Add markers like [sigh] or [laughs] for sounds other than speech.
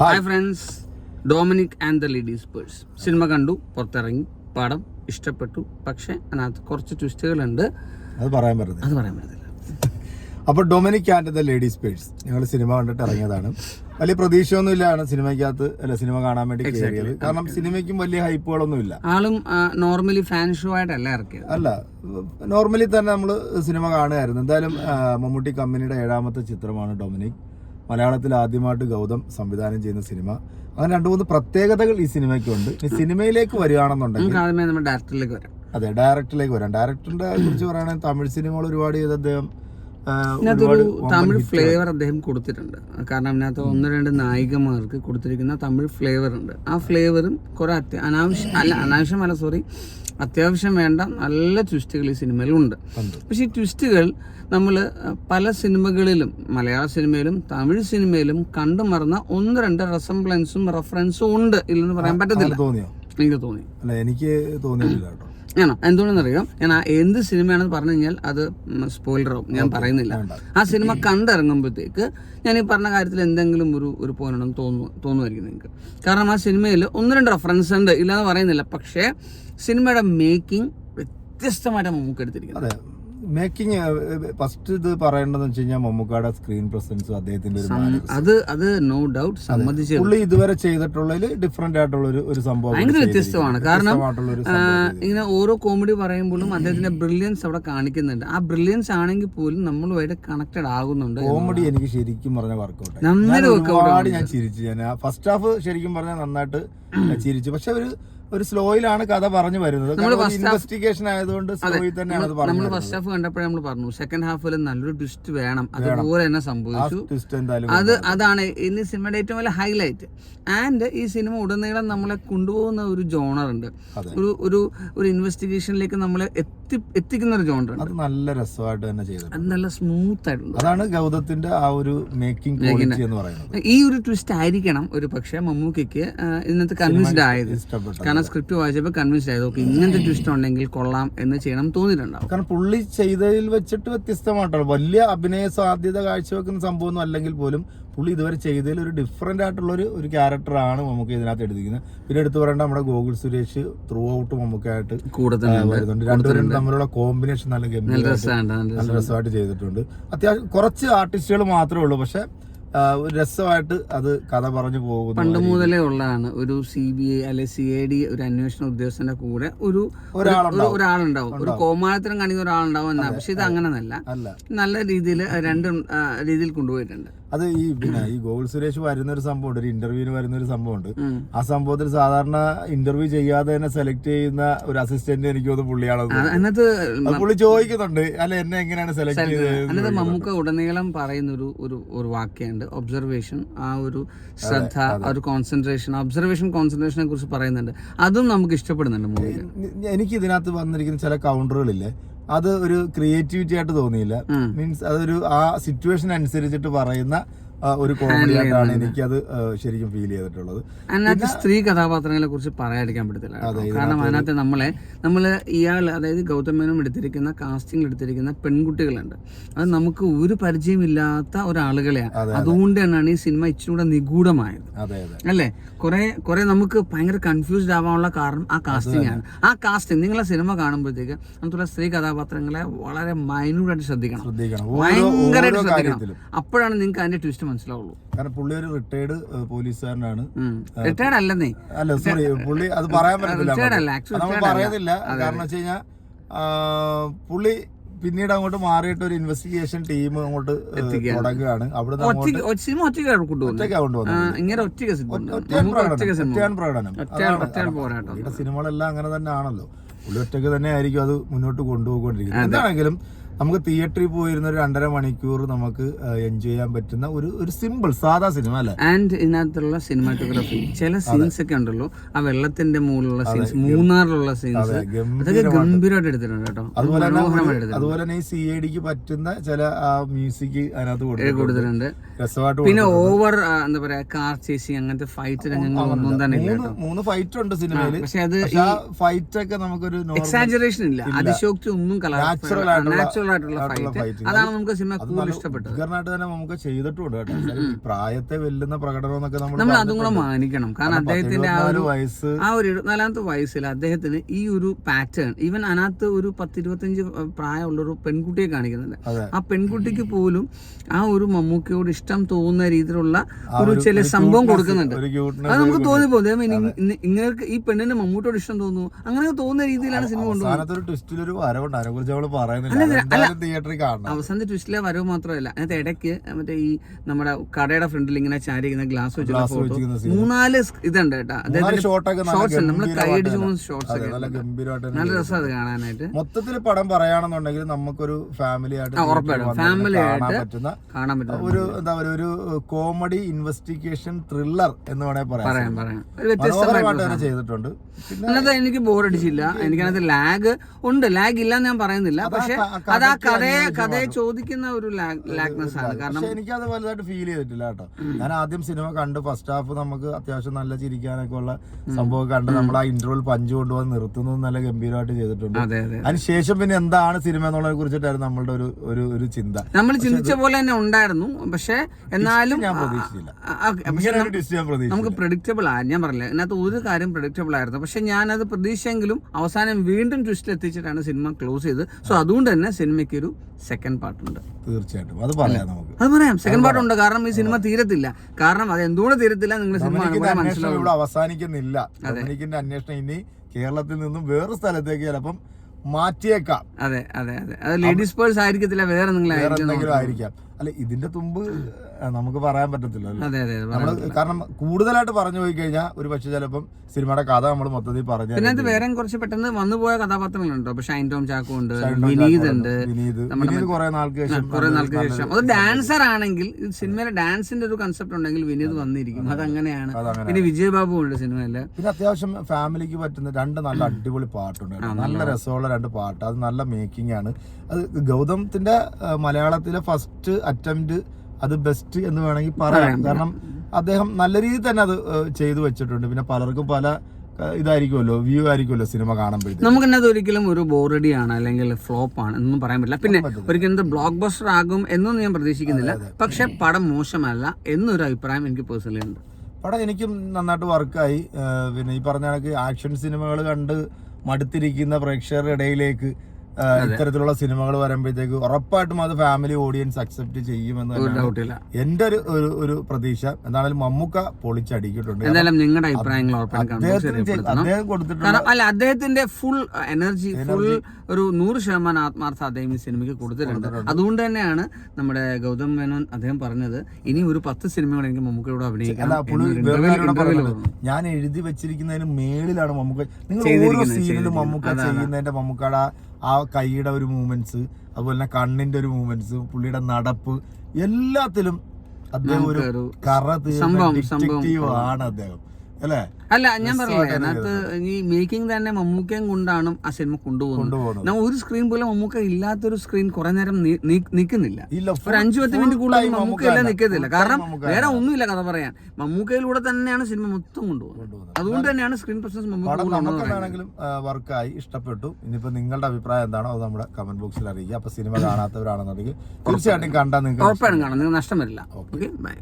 Hi friends Dominic and the ladies purse cinema കണ്ടു പുറത്തിറങ്ങി പടം ഇഷ്ടപ്പെട്ടു. പക്ഷേ അതിനകത്ത് കുറച്ച് ട്വിസ്റ്റുകളുണ്ട് അത് പറയാൻ പറ്റുന്നത് അത് പറയാൻ പറ്റത്തില്ല. അപ്പോൾ Dominic and the ladies purse ഞങ്ങൾ സിനിമ കണ്ടിട്ട് ഇറങ്ങിയതാണ്. വലിയ പ്രതീക്ഷയൊന്നുമില്ലാണ് സിനിമയ്ക്കകത്ത് അല്ല സിനിമ കാണാൻ വേണ്ടി കയറിയത് കാരണം സിനിമയ്ക്കും വലിയ ഹൈപ്പുകളൊന്നും ഇല്ല ആളും നോർമലി ഫാൻ ഷോ ആയിട്ടല്ല ഇറക്കിയത്. അല്ല നോർമലി തന്നെ നമ്മൾ സിനിമ കാണുമായിരുന്നു എന്തായാലും മമ്മൂട്ടി കമ്പനിയുടെ ഏഴാമത്തെ ചിത്രമാണ് ഡൊമിനിക് മലയാളത്തിൽ ആദ്യമായിട്ട് ഗൗതം സംവിധാനം ചെയ്യുന്ന സിനിമ. അങ്ങനെ രണ്ടു മൂന്ന് പ്രത്യേകതകൾ ഈ സിനിമയ്ക്കുണ്ട്. ഈ സിനിമയിലേക്ക് വരികയാണെന്നുണ്ടെങ്കിൽ ഡയറക്ടറിലേക്ക് വരാം. അതെ ഡയറക്ടറിലേക്ക് വരാം. ഡയറക്ടറിന്റെ കുറിച്ച് പറയുകയാണെങ്കിൽ തമിഴ് സിനിമകൾ ഒരുപാട് ചെയ്ത് അദ്ദേഹം വമ്പൻ തമിഴ് ഫ്ലേവർ അദ്ദേഹം കൊടുത്തിട്ടുണ്ട്. കാരണം അതിനകത്ത് ഒന്ന് രണ്ട് നായികമാർക്ക് കൊടുത്തിരിക്കുന്ന തമിഴ് ഫ്ലേവർ ഉണ്ട്. ആ ഫ്ലേവറും കുറെ അനാവശ്യം അല്ല അനാവശ്യമല്ല സോറി അത്യാവശ്യം വേണ്ട നല്ല ട്വിസ്റ്റുകൾ ഈ സിനിമയിലുണ്ട്. പക്ഷേ ഈ ട്വിസ്റ്റുകൾ നമ്മൾ പല സിനിമകളിലും മലയാള സിനിമയിലും തമിഴ് സിനിമയിലും കണ്ടു മറന്ന ഒന്ന് രണ്ട് റെസംബ്ലൻസും റെഫറൻസും ഉണ്ട് ഇല്ലെന്ന് പറയാൻ പറ്റത്തില്ല. എനിക്ക് തോന്നി. എനിക്ക് തോന്നിയില്ല കേട്ടോ. ആണോ? എന്തുകൊണ്ടെന്നറിയാം? ഞാൻ ആ എന്ത് സിനിമയാണെന്ന് പറഞ്ഞു കഴിഞ്ഞാൽ അത് സ്പോയിലർ ആവും. ഞാൻ പറയുന്നില്ല. ആ സിനിമ കണ്ടിറങ്ങുമ്പോഴത്തേക്ക് ഞാൻ ഈ പറഞ്ഞ കാര്യത്തിൽ എന്തെങ്കിലും ഒരു ഒരു പോയിന്റുണ്ടെന്ന് തോന്നുന്നു തോന്നുമായിരിക്കും നിങ്ങൾക്ക്. കാരണം ആ സിനിമയിൽ ഒന്ന് രണ്ട് റെഫറൻസ് ഉണ്ട് ഇല്ലാന്ന് പറയുന്നില്ല. പക്ഷേ സിനിമയുടെ മേക്കിംഗ് വ്യത്യസ്തമായിട്ടാണ് നമുക്ക് എടുത്തിരിക്കുന്നത് മേക്കിംഗ് ഫസ്റ്റ് ഇത് പറയേണ്ടതെന്ന് വെച്ച് കഴിഞ്ഞാൽ മമ്മൂക്കാടെ സ്ക്രീൻ പ്രസൻസും അദ്ദേഹത്തിന്റെ ഒരു. അത് അത് നോ ഡൗട്ട് സമ്മതിച്ച് പുള്ളി ഇതുവരെ ചെയ്തിട്ടുള്ളതിൽ ഡിഫറെന്റ് ആയിട്ടുള്ള ഒരു ഒരു സംഭവം ഭയങ്കര വ്യത്യസ്തമാണ്. കാരണം, ഇങ്ങനെ ഓരോ കോമഡി പറയുമ്പോഴും അദ്ദേഹത്തിന്റെ ബ്രില്യൻസ് അവിടെ കാണിക്കുന്നുണ്ട്. ആ ബ്രില്യൻസ് ആണെങ്കിൽ പോലും നമ്മളുമായിട്ട് കണക്റ്റഡ് ആകുന്നുണ്ട് കോമഡി എനിക്ക് ശരിക്കും പറഞ്ഞ വർക്കൗട്ട് ഒരുപാട് ഞാൻ ചിരിച്ചു. ഞാൻ ഫസ്റ്റ് ഹാഫ് ശരിക്കും പറഞ്ഞാൽ നന്നായിട്ട് [clears throat] ചിരിച്ചു. പക്ഷെ ഒരു ഒരു സ്ലോയിലാണ് കഥ പറഞ്ഞു വരുന്നത്. ഇൻവെസ്റ്റിഗേഷൻ ആയതുകൊണ്ട് സ്ലോയിൽ തന്നെയാണ് നമ്മൾ ഫസ്റ്റ് ഹാഫ് കണ്ടപ്പോഴേ നമ്മൾ പറഞ്ഞു സെക്കൻഡ് ഹാഫിൽ നല്ലൊരു ട്വിസ്റ്റ് വേണം. അതുപോലെ തന്നെ സംഭവിച്ചു. അത് അതാണ് ഇന്ന് സിനിമയുടെ ഏറ്റവും വലിയ ഹൈലൈറ്റ് ആൻഡ് ഈ സിനിമ ഉടനീളം നമ്മളെ കൊണ്ടുപോകുന്ന ഒരു ജോണർ ഉണ്ട്. ഒരു ഒരു ഒരു ഇൻവെസ്റ്റിഗേഷനിലേക്ക് നമ്മളെ എത്തി എത്തിക്കുന്ന ഒരു ജോണർ ഉണ്ട്. അത് നല്ല രസമായിട്ട് തന്നെ ചെയ്തു അത് നല്ല സ്മൂത്ത് ആയിട്ടുണ്ട് അതാണ് ഗൗതത്തിന്റെ ആ ഒരു മേക്കിംഗ് ക്വാളിറ്റി എന്ന് പറയുന്നത്. ഈ ഒരു ട്വിസ്റ്റ് ആയിരിക്കണം ഒരു പക്ഷേ മമ്മൂക്കയ്ക്ക് ഇന്നത്തെ കൺവിൻസ്ഡ് ആയത്. കാരണം സ്ക്രിപ്റ്റ് വായിച്ചപ്പോൾ കൺവിൻസ്ഡ് ആയത് ഓക്കെ ഇങ്ങനത്തെ ട്വിസ്റ്റ് ഉണ്ടെങ്കിൽ കൊള്ളാം എന്ന് ചെയ്യണം തോന്നിയിട്ടുണ്ടാവും. കാരണം പുള്ളി ചെയ്തതിൽ വെച്ചിട്ട് വ്യത്യസ്തമായിട്ടാണ്. വലിയ അഭിനയ സാധ്യത കാഴ്ചവെക്കുന്ന സംഭവമൊന്നും അല്ലെങ്കിൽ പോലും പുള്ളി ഇതുവരെ ചെയ്തതിൽ ഒരു ഡിഫറെന്റ് ആയിട്ടുള്ള ഒരു ഒരു ക്യാരക്ടറാണ് നമുക്ക് ഇതിനകത്ത് എടുത്തിരിക്കുന്നത് പിന്നെ എടുത്തു പറയേണ്ട നമ്മുടെ ഗോകുൽ സുരേഷ് ത്രൂ ഔട്ട് മമ്മൂക്കായിട്ട് കൂടുതൽ വരുന്നുണ്ട്. രണ്ടുപേരും തമ്മിലുള്ള കോമ്പിനേഷൻ നല്ല നല്ല രസമായിട്ട് ചെയ്തിട്ടുണ്ട്. അത്യാവശ്യം കുറച്ച് ആർട്ടിസ്റ്റുകൾ മാത്രമേ ഉള്ളൂ. പക്ഷെ ഒരു രസമായിട്ട് അത് കഥ പറഞ്ഞു പോകുന്നു പണ്ട് മുതലേ ഉള്ളതാണ് ഒരു സി ബി ഐ അല്ലെ സി ഐ ഡി ഒരു അന്വേഷണ ഉദ്യോഗസ്ഥന്റെ കൂടെ ഒരു ഒരാളുണ്ടാവും. ഒരു- കോമാളിത്തരം കാണിക്കുന്ന ഒരാളുണ്ടാവും എന്നാ പക്ഷെ ഇത് അല്ല. നല്ല രീതിയിൽ രണ്ടും രീതിയിൽ കൊണ്ടുപോയിട്ടുണ്ട്. അത് ഈ പിന്നെ ഈ ഗോകുൽ സുരേഷ് വരുന്ന ഒരു സംഭവമുണ്ട് ഒരു ഇന്റർവ്യൂവിന് വരുന്ന ഒരു സംഭവമുണ്ട്. ഉണ്ട് ആ സംഭവത്തിൽ സാധാരണ ഇന്റർവ്യൂ ചെയ്യാതെ തന്നെ സെലക്ട് ചെയ്യുന്ന ഒരു അസിസ്റ്റന്റ് എനിക്ക് തോന്നുന്നു പുള്ളിയാണെന്ന് പുള്ളി ചോദിക്കുന്നുണ്ട് അല്ല എന്നെ എങ്ങനെയാണ് സെലക്ട് ചെയ്തത്? നമുക്ക് മമ്മൂക്ക ഉടനീളം പറയുന്ന ഒരു ഒരു ഒരു വാക്യുണ്ട് ഒബ്സർവേഷൻ ആ ഒരു ശ്രദ്ധ ആ ഒരു കോൺസെൻട്രേഷൻ ഒബ്സർവേഷൻ കോൺസെൻട്രേഷനെ കുറിച്ച് പറയുന്നുണ്ട്. അതും നമുക്ക് ഇഷ്ടപ്പെടുന്നുണ്ട് എനിക്ക് ഇതിനകത്ത് വന്നിരിക്കുന്ന ചില കൗണ്ടറുകളില്ലേ അത് ഒരു ക്രിയേറ്റിവിറ്റി ആയിട്ട് തോന്നിയില്ല. മീൻസ് അതൊരു ആ സിറ്റുവേഷൻ അനുസരിച്ചിട്ട് പറയുന്ന ഒരു കോമഡി ആയിട്ടാണ് എനിക്കത് ശരിക്കും ഫീൽ ചെയ്തിട്ടുള്ളത്. അതിനകത്ത് സ്ത്രീ കഥാപാത്രങ്ങളെ കുറിച്ച് പറയാതിരിക്കാൻ പറ്റത്തില്ല കാരണം അതിനകത്ത് നമ്മളെ നമ്മൾ ഇയാൾ അതായത് ഗൗതം മേനോൻ എടുത്തിരിക്കുന്ന കാസ്റ്റിംഗ് എടുത്തിരിക്കുന്ന പെൺകുട്ടികളുണ്ട്. അത് നമുക്ക് ഒരു പരിചയമില്ലാത്ത ഒരാളുകളെയാണ്. അതുകൊണ്ട് തന്നെയാണ് ഈ സിനിമ ഇച്ചിരി കൂടെ നിഗൂഢമായത് അല്ലേ? കുറെ കുറെ നമുക്ക് ഭയങ്കര കൺഫ്യൂസ്ഡ് ആവാനുള്ള കാരണം ആ കാസ്റ്റിംഗ് ആണ്. ആ കാസ്റ്റിംഗ് നിങ്ങളെ സിനിമ കാണുമ്പോഴത്തേക്ക് നമുക്കുള്ള സ്ത്രീ കഥാപാത്രങ്ങളെ വളരെ മൈന്യൂട്ടായിട്ട് ശ്രദ്ധിക്കണം. ഭയങ്കരമായിട്ട് ശ്രദ്ധിക്കണം. അപ്പോഴാണ് നിങ്ങൾക്ക് അതിന്റെ ട്വിസ്റ്റ് മനസ്സിലാവുള്ളൂ. കാരണം പുള്ളി ഒരു റിട്ടയർഡ് പോലീസുകാരനാണ്. റിട്ടയർഡ് അല്ലെന്നേ. അല്ല സോറി പുള്ളി അത് പറയാൻ പറ്റില്ല നമ്മൾ പറയുന്നില്ല കാരണം വെച്ച് കഴിഞ്ഞാൽ പുള്ളി പിന്നീട് അങ്ങോട്ട് മാറിയിട്ട് ഒരു ഇൻവെസ്റ്റിഗേഷൻ ടീം അങ്ങോട്ട് തുടങ്ങുകയാണ്. അവിടെ സിനിമകളെല്ലാം അങ്ങനെ തന്നെ ആണല്ലോ പുള്ളി ഒറ്റയ്ക്ക് തന്നെ ആയിരിക്കും അത് മുന്നോട്ട് കൊണ്ടുപോയിക്കൊണ്ടിരിക്കുന്നത്. എന്താണെങ്കിലും നമുക്ക് തിയേറ്ററിൽ പോയിരുന്ന ഒരു രണ്ടര മണിക്കൂർ നമുക്ക് എൻജോയ് ചെയ്യാൻ പറ്റുന്ന ഒരു ഒരു സിമ്പിൾ സാധാ സിനിമ അല്ലേ? ആൻഡ് ഇതിനകത്തുള്ള സിനിമാറ്റോഗ്രാഫി [laughs] ചില സീൻസ് ഒക്കെ ഉണ്ടല്ലോ. ആ വെള്ളത്തിന്റെ മുകളിലുള്ള സീൻസ് മൂന്നാറിലുള്ള സീൻസ് അതെ, അതൊക്കെ ഗംഭീരമായിട്ട്. എടുത്തിട്ടുണ്ട് കേട്ടോ. അതുപോലെ തന്നെ മനോഹരമായിട്ട് അതുപോലെ തന്നെ ഈ സി ഐ ഡിക്ക് പറ്റുന്ന ചില മ്യൂസിക് അതിനകത്ത് കൊടുത്തിട്ടുണ്ട്. പിന്നെ ഓവർ എന്താ പറയാ കാർ ചേസിങ് അങ്ങനത്തെ ഫൈറ്റ് രംഗങ്ങളൊന്നും തന്നെ ഇല്ല മൂന്ന് ഫൈറ്റ് ഉണ്ട് സിനിമയിൽ പക്ഷെ അത് ഫൈറ്റ് ഒക്കെ നമുക്കൊരു എക്സാജറേഷൻ ഇല്ല. അതിശോക്തി ഒന്നും Natural ആയിട്ടുള്ള- നാച്ചുറൽ ആയിട്ടുള്ള ആയിട്ടുള്ള ഫൈറ്റ് അതാണ് നമുക്ക് സിനിമ കൂടുതൽ ഇഷ്ടപ്പെട്ടത്. ഉഗ്രനായിട്ട് തന്നെ നമുക്ക് ചെയ്തിട്ടുണ്ട് കേട്ടോ. പ്രായത്തെ വെല്ലുന്ന പ്രകടനം എന്നൊക്കെ നമ്മൾ അതും കൂടെ മാനിക്കണം. കാരണം അദ്ദേഹത്തിന്റെ ആ ഒരു വയസ്സ് ആ ഒരു ഇരുപത്തിനാലാമത്തെ വയസ്സിൽ അദ്ദേഹത്തിന് ഈ ഒരു പാറ്റേൺ ഈവൻ അതിനകത്ത് ഒരു പത്ത് ഇരുപത്തഞ്ച് പ്രായമുള്ള ഒരു പെൺകുട്ടിയെ കാണിക്കുന്നുണ്ട്. ആ പെൺകുട്ടിക്ക് പോലും ആ ഒരു മമ്മൂക്കയോട് ഇഷ്ടം തോന്നുന്ന രീതിയിലുള്ള ഒരു ചില സംഭവം കൊടുക്കുന്നുണ്ട്. അത് നമുക്ക് തോന്നി തോന്നിപ്പോ ഇങ്ങനെ ഈ പെണ്ണിന് മമ്മൂട്ടിയോട് ഇഷ്ടം തോന്നുന്നു. അങ്ങനെ തോന്നുന്ന രീതിയിലാണ് സിനിമ കൊണ്ടുപോകുന്നത്. എന്തായാലും തിയേറ്ററിൽ കാണണം. അവസാനത്തെ ട്വിസ്റ്റിലെ വരവ് മാത്രമല്ല അതിനകത്ത് ഇടയ്ക്ക് മറ്റേ ഈ നമ്മുടെ കടയുടെ ഫ്രണ്ടിൽ ഇങ്ങനെ ചാരിക്കുന്ന ഗ്ലാസ് വെച്ചുള്ള ഫോട്ടോ. മൂന്നാൽ ഇതുണ്ട് കേട്ടോ. അതായത് ഷോർട്ട് ഷോർട്സ് ഉണ്ട്. നമ്മൾ കൈയടിച്ച് പോകുന്ന നല്ല ഷോർട്സ് ഒക്കെ രസം അത് കാണാനായിട്ട്. മൊത്തത്തിൽ പടം പറയുകയാണെന്നുണ്ടെങ്കിൽ നമുക്കൊരു ഫാമിലി ആയിട്ട് ഉറപ്പായിട്ടും. ഫാമിലി ആയിട്ട് കാണാൻ പറ്റുന്ന ഒരു എന്താ പറയുക ഒരു കോമഡി ഇൻവെസ്റ്റിഗേഷൻ ത്രില്ലർ എന്ന് വേണമെങ്കിൽ പറയാം. പറയാം വ്യത്യസ്തമായിട്ട് ചെയ്തിട്ടുണ്ട്. അതിനകത്ത് എനിക്ക് ബോറടിച്ചില്ല എനിക്കതിനകത്ത് ലാഗ് ഉണ്ട്. ലാഗ് ഇല്ലാന്ന് ഞാൻ പറയുന്നില്ല. പക്ഷെ അത് ആ കഥയെ കഥയെ ചോദിക്കുന്ന ഒരു ലാക്നസ് ആണ്. കാരണം എനിക്ക് എനിക്കത് വലുതായിട്ട് ഫീൽ ചെയ്തിട്ടില്ല കേട്ടോ. ഞാൻ ആദ്യം സിനിമ കണ്ട് ഫസ്റ്റ് ഹാഫ് നമുക്ക് അത്യാവശ്യം നല്ല ചിരിക്കാനൊക്കെ ഉള്ള സംഭവം കണ്ട് നമ്മൾ ആ ഇന്റർവൽ പഞ്ച് കൊണ്ടുവന്ന് നിർത്തുന്നത് നല്ല ഗംഭീരമായിട്ട് ചെയ്തിട്ടുണ്ട്. അതെ അതെ അതിനുശേഷം പിന്നെ എന്താണ് സിനിമ എന്നുള്ളതിനെ കുറിച്ചിട്ടായിരുന്നു നമ്മളുടെ ഒരു ഒരു ഒരു ചിന്ത. നമ്മൾ ചിന്തിച്ച പോലെ തന്നെ ഉണ്ടായിരുന്നു. പക്ഷെ എന്നാലും ഞാൻ പ്രതീക്ഷിച്ചില്ല. നമുക്ക് പ്രഡിക്റ്റബിൾ ആണ് ഞാൻ പറഞ്ഞില്ല? അതിനകത്ത് ഒരു കാര്യം പ്രഡിക്റ്റബിൾ ആയിരുന്നു. പക്ഷെ ഞാനത് പ്രതീക്ഷയെങ്കിലും അവസാനം വീണ്ടും ട്വിസ്റ്റിൽ എത്തിച്ചിട്ടാണ് സിനിമ ക്ലോസ് ചെയ്ത് സോ അതുകൊണ്ട് തന്നെ സിനിമയ്ക്ക് ഒരു സെക്കൻഡ് പാർട്ട് ഉണ്ട് തീർച്ചയായിട്ടും. അത് പറയാം നമുക്ക്. അത് പറയാം. സെക്കൻഡ് പാർട്ട് ഉണ്ട് കാരണം ഈ സിനിമ തീരത്തില്ല. കാരണം അത് എന്തുകൊണ്ട് തീരത്തില്ല നിങ്ങൾ സിനിമ മനസ്സിലാവും ഇവിടെ അവസാനിക്കുന്നില്ല. ഡൊമിനിക്കിന്റെ അന്വേഷണം ഇനി കേരളത്തിൽ നിന്നും വേറെ സ്ഥലത്തേക്ക് ചിലപ്പം മാറ്റിയേക്കാം. അതെ അതെ അതെ. അത് ലേഡീസ് പേഴ്സ് ആയിരിക്കത്തില്ല. വേറെ നിങ്ങളെ എന്തെങ്കിലും ആയിരിക്കാം. അല്ല ഇതിന്റെ തുമ്പ് നമുക്ക് പറയാൻ പറ്റത്തില്ല നമ്മൾ കാരണം കൂടുതലായിട്ട് പറഞ്ഞു പോയി കഴിഞ്ഞാൽ ഒരു പക്ഷെ ചിലപ്പം സിനിമയുടെ കഥ നമ്മൾ മൊത്തത്തിൽ പറഞ്ഞു പിന്നെ വേറെ കുറച്ച് പെട്ടെന്ന് വന്നുപോയ കഥാപാത്രങ്ങളുണ്ട് ഇപ്പൊ ഷൈൻ ടോം ചാക്കോ ഉണ്ട് വിനീത് ഉണ്ട്. വിനീത്. കുറെ നാൾക്ക് ശേഷം കുറെ നാൾക്ക് ശേഷം. അത് ഡാൻസർ ആണെങ്കിൽ സിനിമയിലെ ഡാൻസിന്റെ ഒരു കൺസെപ്റ്റ് ഉണ്ടെങ്കിൽ വിനീത് വന്നിരിക്കും. അതങ്ങനെയാണ്. അതങ്ങനെ പിന്നെ വിജയബാബു ഉണ്ട് സിനിമയിൽ. പിന്നെ അത്യാവശ്യം ഫാമിലിക്ക് പറ്റുന്ന രണ്ട് നല്ല അടിപൊളി പാട്ടുണ്ട് നല്ല രസമുള്ള രണ്ട് പാട്ട്. അത് നല്ല മേക്കിംഗ് ആണ്. അത് ഗൗതമത്തിന്റെ മലയാളത്തിലെ ഫസ്റ്റ് അറ്റംപ്റ്റ് അത് ബെസ്റ്റ് എന്ന് വേണമെങ്കിൽ പറയാം. കാരണം അദ്ദേഹം നല്ല രീതിയിൽ തന്നെ അത് ചെയ്തു വെച്ചിട്ടുണ്ട്. പിന്നെ പലർക്കും പല ഇതായിരിക്കുമല്ലോ വ്യൂ ആയിരിക്കുമല്ലോ സിനിമ കാണുമ്പോഴത്തേക്ക്. നമുക്ക് എന്നത് ഒരിക്കലും ഒരു ബോറഡി ആണ് അല്ലെങ്കിൽ ഫ്ലോപ്പ് ആണ് എന്നൊന്നും പറയാൻ പറ്റില്ല. പിന്നെ ഒരിക്കലും ഇത് ബ്ലോക്ക് ബസ്റ്റർ ആകും എന്നൊന്നും ഞാൻ പ്രതീക്ഷിക്കുന്നില്ല. പക്ഷെ പടം മോശമല്ല എന്നൊരു അഭിപ്രായം എനിക്ക് പേഴ്സണലി ഉണ്ട്. പടം എനിക്കും നന്നായിട്ട് വർക്കായി പിന്നെ ഈ പറഞ്ഞ കണക്ക് ആക്ഷൻ സിനിമകൾ കണ്ട് മടുത്തിരിക്കുന്ന പ്രേക്ഷകരുടെ ഇടയിലേക്ക് ഇത്തരത്തിലുള്ള സിനിമകൾ വരുമ്പോഴത്തേക്ക് ഉറപ്പായിട്ടും അത് ഫാമിലി ഓഡിയൻസ് അക്സെപ്റ്റ് ചെയ്യുമെന്ന് എന്റെ ഒരു ഒരു പ്രതീക്ഷ. എന്താണെങ്കിലും മമ്മൂക്ക പൊളിച്ചടിക്കിട്ടുണ്ട് എന്തായാലും നിങ്ങളുടെ അഭിപ്രായങ്ങൾ അദ്ദേഹം കൊടുത്തിട്ടുണ്ട്. അല്ല അദ്ദേഹത്തിന്റെ ഫുൾ എനർജി ഫുൾ ഒരു നൂറ് ശതമാനം ആത്മാർത്ഥ അദ്ദേഹം ഈ സിനിമയ്ക്ക് കൊടുത്തിട്ടുണ്ട്. അതുകൊണ്ട് തന്നെയാണ് നമ്മുടെ ഗൗതം മേനോൻ അദ്ദേഹം പറഞ്ഞത് ഇനി ഒരു പത്ത് സിനിമകൾ എനിക്ക് മമ്മൂക്കയോട് പറഞ്ഞു. ഞാൻ എഴുതി വെച്ചിരിക്കുന്നതിന് മേളിലാണ് മമ്മൂക്ക. നിങ്ങൾ ഓരോ സീനിലും മമ്മൂക്ക ചെയ്യുന്നതിന്റെ മമ്മൂക്കയുടെ ആ കൈയുടെ ഒരു മൂവ്മെന്റ്സ് അതുപോലെ തന്നെ കണ്ണിന്റെ ഒരു മൂവ്മെന്റ്സ് പുള്ളിയുടെ നടപ്പ് എല്ലാത്തിലും അദ്ദേഹം ഒരു കറ ഡിറ്റക്റ്റീവ് ആണ് അദ്ദേഹം. അല്ലേ? ഞാൻ പറഞ്ഞില്ലേ അതിനകത്ത് ഈ മേക്കിംഗ് തന്നെ മമ്മൂക്കയും കൊണ്ടാണ് ആ സിനിമ കൊണ്ടുപോകുന്നത്. ഞാൻ ഒരു സ്ക്രീൻ പോലും മമ്മൂക്ക ഇല്ലാത്തൊരു സ്ക്രീൻ കുറെ നേരം നിൽക്കുന്നില്ല ഒരു അഞ്ചു പത്ത് മിനിറ്റ് കൂടുതൽ മമ്മൂക്ക എല്ലാം നിൽക്കത്തില്ല കാരണം വേറെ ഒന്നുമില്ല കഥ പറയാൻ. മമ്മൂക്കയിലൂടെ തന്നെയാണ് സിനിമ മൊത്തം കൊണ്ടുപോകുന്നത്. അതുകൊണ്ട് തന്നെയാണ് സ്ക്രീൻ പ്രസൻസ് മമ്മൂക്ക വർക്കായി ഇഷ്ടപ്പെട്ടു. ഇനിയിപ്പോ നിങ്ങളുടെ അഭിപ്രായം എന്താണോ അത് നമ്മുടെ കമന്റ് ബോക്സിൽ അറിയിക്കുക. അപ്പൊ സിനിമ കാണാത്തവരാണെന്നുണ്ടെങ്കിൽ തീർച്ചയായിട്ടും കണ്ടാൽ നിങ്ങൾക്ക് ഉറപ്പായിട്ടും കാണാം. നിങ്ങൾ നഷ്ടം വരില്ല. Okay bye